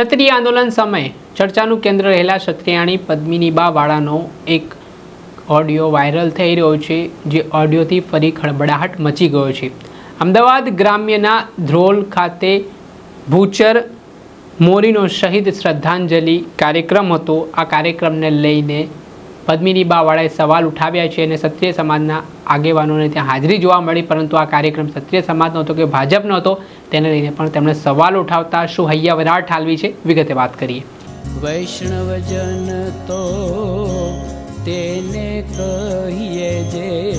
ક્ષત્રિય આંદોલન સમયે ચર્ચાનું કેન્દ્ર રહેલા ક્ષત્રિયાણી પદ્મિનીબા વાળાનો એક ઓડિયો વાયરલ થઈ રહ્યો છે, જે ઓડિયોથી ફરી ખળબડાહટ મચી ગયો છે. અમદાવાદ ગ્રામ્યના ધ્રોલ ખાતે ભૂચર મોરીનો શહીદ શ્રદ્ધાંજલિ કાર્યક્રમ હતો. આ કાર્યક્રમને લઈને પદ્મિનીબા વાળાએ સવાલ ઉઠાવ્યા છે અને ક્ષત્રિય સમાજના આગેવાનોને ત્યાં હાજરી જોવા મળી પરંતુ આ કાર્યક્રમ ક્ષત્રિય સમાજનો હતો કે ભાજપનો હતો તેને લઈને પણ તેમણે સવાલ ઉઠાવતા શું હૈયા વરાળ ઠાલવી છે. વિગતે વાત કરીએ. વૈષ્ણવજન તો તેને કહીએ જે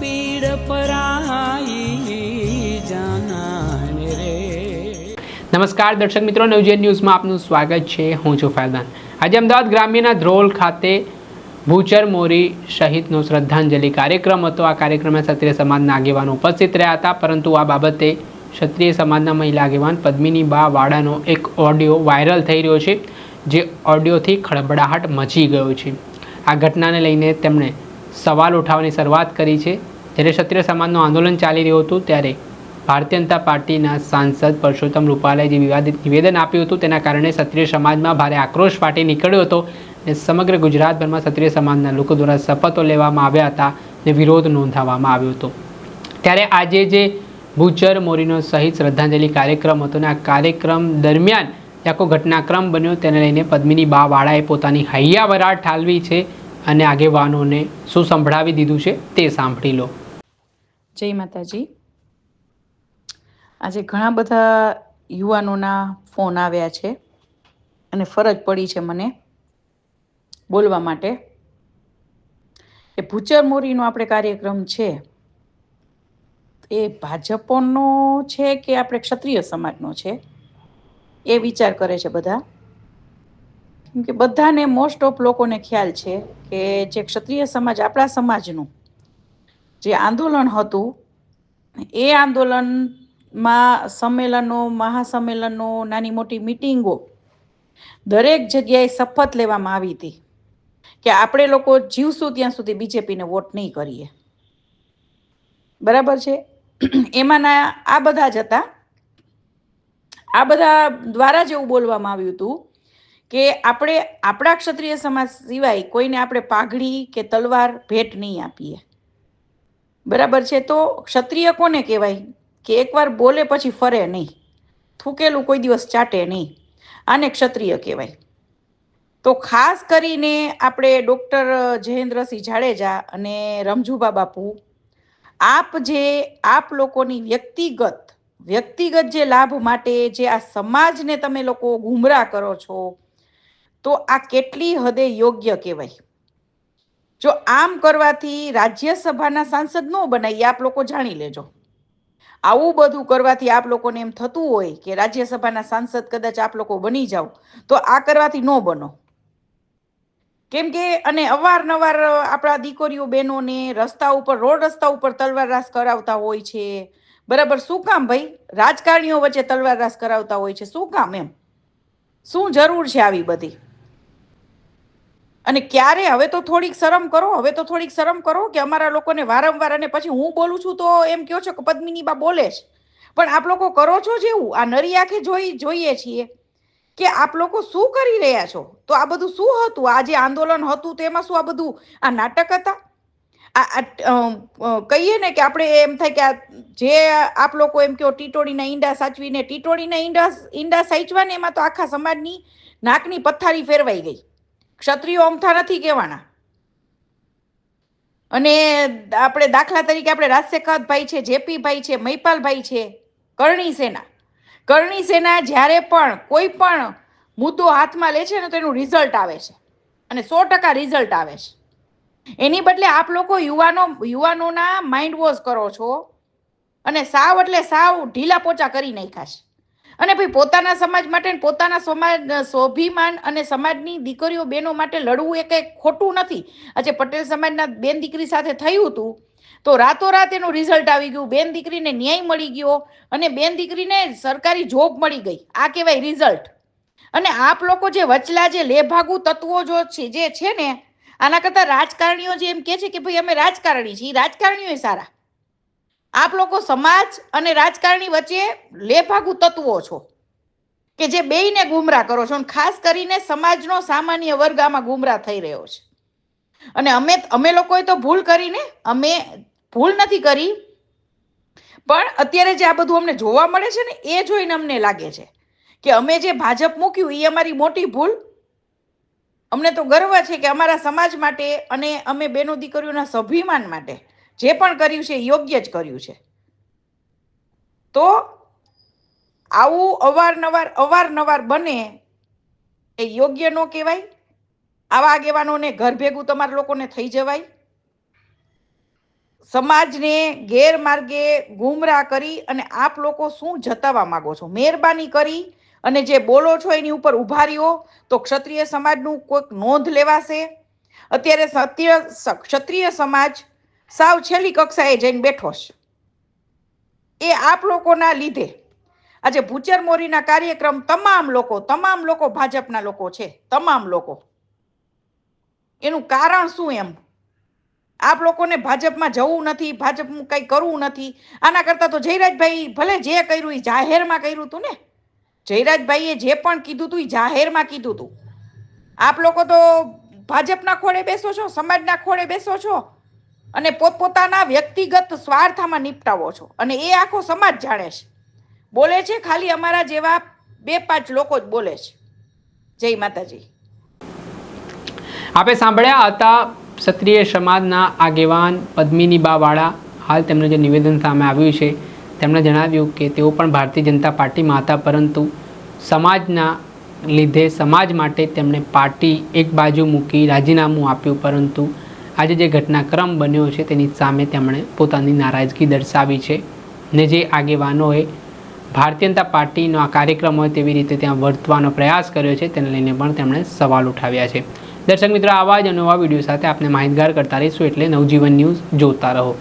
પીડ પરાઈ જાનાને રે. નમસ્કાર દર્શક મિત્રો નવજીવન ન્યૂઝમાં આપનું સ્વાગત છે. હું છું ફાયદાન આજે અમદાવાદ ગ્રામ્યના ધ્રોલ ખાતે ભૂચર મોરી શહીદનો શ્રદ્ધાંજલિ કાર્યક્રમ હતો. આ કાર્યક્રમમાં ક્ષત્રિય સમાજના આગેવાનો ઉપસ્થિત રહ્યા હતા. પરંતુ આ બાબતે ક્ષત્રિય સમાજના મહિલા આગેવાન પદ્મિની બા વાડાનો એક ઓડિયો વાયરલ થઈ રહ્યો છે, જે ઓડિયોથી ખળબડાહટ મચી ગયો છે. આ ઘટનાને લઈને તેમણે સવાલ ઉઠાવવાની શરૂઆત કરી છે. જ્યારે ક્ષત્રિય સમાજનું આંદોલન ચાલી રહ્યું હતું, ત્યારે ભારતીય જનતા પાર્ટીના સાંસદ પરસોત્તમ રૂપાલાએ જે વિવાદિત નિવેદન આપ્યું હતું, તેના કારણે ક્ષત્રિય સમાજમાં ભારે આક્રોશ ફાટી નીકળ્યો હતો. અને સમગ્ર ગુજરાતભરમાં ક્ષત્રિય સમાજના લોકો દ્વારા શપથો લેવામાં આવ્યા હતા અને વિરોધ નોંધાવવામાં આવ્યો હતો. ત્યારે આજે જે ભૂચર મોરીનો સહિત શ્રદ્ધાંજલિ કાર્યક્રમ હતો અને આ કાર્યક્રમ દરમિયાન આખો ઘટનાક્રમ બન્યો તેને લઈને પદ્મિની બા વાળાએ પોતાની હૈયા વરાળ ઠાલવી છે અને આગેવાનોને શું સંભળાવી દીધું છે તે સાંભળી લો. જય માતાજી. આજે ઘણા બધા યુવાનોના ફોન આવ્યા છે અને ફરજ પડી છે મને બોલવા માટે. એ ભૂચર મોરીનો આપણે કાર્યક્રમ છે. એ ભાજપનો છે કે આપણે ક્ષત્રિય સમાજનો છે? એ વિચાર કરે છે બધા. કેમ કે બધાને મોસ્ટ ઓફ લોકોને ખ્યાલ છે કે જે ક્ષત્રિય સમાજ આપણા સમાજનું જે આંદોલન હતું, એ આંદોલનમાં સંમેલનો, મહાસંમેલનો, નાની મોટી મિટિંગો દરેક જગ્યાએ શપથ લેવામાં આવી હતી. કે આપણે લોકો જીવશું ત્યાં સુધી બીજેપીને વોટ નહીં કરીએ. બરાબર છે? એમાંના આ બધા જ હતા. આ બધા દ્વારા જ એવું બોલવામાં આવ્યું હતું કે આપણે આપણા ક્ષત્રિય સમાજ સિવાય કોઈને આપણે પાઘડી કે તલવાર ભેટ નહીં આપીએ. બરાબર છે? તો ક્ષત્રિય કોને કહેવાય? કે એકવાર બોલે પછી ફરે નહીં. થૂકેલું કોઈ દિવસ ચાટે નહીં. આને ક્ષત્રિય કહેવાય. તો ખાસ કરીને આપણે ડૉક્ટર જયેન્દ્રસિંહ જાડેજા અને રમજુબા બાપુ આપ જે, આપ લોકોની વ્યક્તિગત વ્યક્તિગત જે લાભ માટે જે આ સમાજને તમે લોકો ગુમરાહ કરો છો, તો આ કેટલી હદે યોગ્ય કહેવાય? જો આમ કરવાથી રાજ્યસભાના સાંસદ ન બનાવીએ આપ લોકો જાણી લેજો. આવું બધું કરવાથી આપ લોકોને એમ થતું હોય કે રાજ્યસભાના સાંસદ કદાચ આપ લોકો બની જાઓ, તો આ કરવાથી ન બનો. કેમ કે અને અવારનવાર આપણા દીકરીઓ, બહેનોને રસ્તા ઉપર, રોડ રસ્તા ઉપર તલવાર રાસ કરાવતા હોય છે. બરાબર? શું કામ ભાઈ? રાજકારણીઓ વચ્ચે તલવાર રાસ કરાવતા હોય છે. શું કામ એમ? શું જરૂર છે આવી બધી? અને ક્યારે? હવે તો થોડીક શરમ કરો, હવે તો થોડીક શરમ કરો કે અમારા લોકોને વારંવાર અને પછી હું બોલું છું તો એમ કહો છો કે પદ્મિની બા બોલે છે પણ આપ લોકો કરો છો જેવું? આ નરી આંખે જોઈ, જોઈએ છીએ. કે આપ લોકો શું કરી રહ્યા છો? તો આ બધું શું હતું? આ જે આંદોલન હતું તેમાં શું આ બધું, આ નાટક હતા? આ કહીએ ને કે આપણે એમ થાય કે આ જે આપ લોકો એમ કહો ટીટોડીના ઈંડા સાચવીને ટીટોડીના ઈંડા ઈંડા સાચવા ને એમાં તો આખા સમાજની નાકની પથ્થારી ફેરવાઈ ગઈ. ક્ષત્રિયો અમથા નથી કહેવાના. અને આપણે દાખલા તરીકે આપણે રાજશેખરભાઈ છે, જેપીભાઈ છે, મહિપાલભાઈ છે, કરણી સેના. કરણી સેના જ્યારે પણ કોઈ પણ મુદ્દો હાથમાં લે છે ને તો એનું રિઝલ્ટ આવે છે. અને સો ટકા રિઝલ્ટ આવે છે. એની બદલે આપ લોકો યુવાનો, યુવાનોના માઇન્ડ વોશ કરો છો અને સાવ એટલે સાવ ઢીલા પોચા કરી નાખ્યા અને ભાઈ પોતાના સમાજ માટે પોતાના સમાજ, સ્વાભિમાન અને સમાજની દીકરીઓ, બહેનો માટે લડવું એ કંઈ ખોટું નથી. આજે પટેલ સમાજના બેન દીકરી સાથે થયું હતું. તો રાતોરાત એનું રિઝલ્ટ આવી ગયું. બેન દીકરીને ન્યાય મળી ગયો અને બેન દીકરીને સરકારી જોબ મળી ગઈ. આ કહેવાય રિઝલ્ટ અને આપ લોકો જે વચલા, જે લેભાગુ તત્વો જો છે, જે છે ને, આના કરતાં રાજકારણીઓ જે એમ કહે છે કે ભાઈ અમે રાજકારણી છીએ. રાજકારણીઓ સારા. આપ લોકો સમાજ અને રાજકારણી વચ્ચે લેભાગુ તત્વો છો કે જે બેયને ગુમરાહ કરો છો અને ખાસ કરીને સમાજનો સામાન્ય વર્ગ આમાં ગુમરાહ થઈ રહ્યો છે. અને અમે અમે લોકોએ તો ભૂલ કરીને, અમે ભૂલ નથી કરી, પણ અત્યારે જે આ બધું અમને જોવા મળે છે ને, એ જોઈને અમને લાગે છે કે અમે જે ભાજપ મૂક્યું એ અમારી મોટી ભૂલ. અમને તો ગર્વ છે કે અમારા સમાજ માટે અને અમે બેનો દીકરીઓના સ્વાભિમાન માટે જે પણ કર્યું છે યોગ્ય જ કર્યું છે. તો આવું અવારનવાર અવારનવાર બને એ યોગ્ય ન કહેવાય. આવા આગેવાનોને ઘર ભેગું તમારા લોકોને થઈ જવાય. સમાજને ગેરમાર્ગે ગુમરાહ કરી અને આપ લોકો શું જતાવવા માંગો છો? મહેરબાની કરી અને જે બોલો છો એની ઉપર ઊભા રહ્યો તો ક્ષત્રિય સમાજનું કોઈક નોંધ લેવાશે. અત્યારે સત્ય ક્ષત્રિય સમાજ સાવ છેલ્લી કક્ષાએ જઈને બેઠો છે. એ આપ લોકોના લીધે. આજે ભૂચર મોરીના કાર્યક્રમ તમામ લોકો તમામ લોકો ભાજપના લોકો છે, તમામ લોકો. એનું કારણ શું એમ? આપ લોકોને ભાજપમાં જવું નથી, ભાજપનું કંઈ કરવું નથી. આના કરતાં તો જયરાજભાઈ ભલે જે કર્યું એ જાહેરમાં કર્યું હતું ને. જયરાજભાઈએ જે પણ કીધું હતું એ જાહેરમાં કીધું હતું આપ લોકો તો ભાજપના ખોળે બેસો છો, સમાજના ખોળે બેસો છો અને પોતપોતાના વ્યક્તિગત સ્વાર્થમાં નિપટાવો છો અને એ આખો સમાજ જાણે છે. બોલે છે ખાલી અમારા જેવા બે પાંચ લોકો જ બોલે છે. જય માતાજી. આપે સાંભળ્યા હતા ક્ષત્રિય સમાજના આગેવાન પદ્મિની બાવાળા હાલ તેમનું જે નિવેદન સામે આવ્યું છે, તેમણે જણાવ્યું કે તેઓ પણ ભારતીય જનતા પાર્ટીમાં હતા, પરંતુ સમાજના લીધે સમાજ માટે તેમણે પાર્ટી એક બાજુ મૂકી રાજીનામું આપ્યું, પરંતુ આજે જે ઘટનાક્રમ બન્યો છે, તેની સામે તેમણે પોતાની નારાજગી દર્શાવી છે ને જે આગેવાનોએ ભારતીય જનતા પાર્ટીનો આ કાર્યક્રમ હોય તેવી રીતે ત્યાં વર્તવાનો પ્રયાસ કર્યો છે, તેને લઈને પણ તેમણે સવાલ ઉઠાવ્યા છે. દર્શક મિત્રો, આવા જ નવા વીડિયો સાથે આપને માહિતગાર કરતા રહીશું. એટલે નવજીવન ન્યૂઝ જોતા રહો.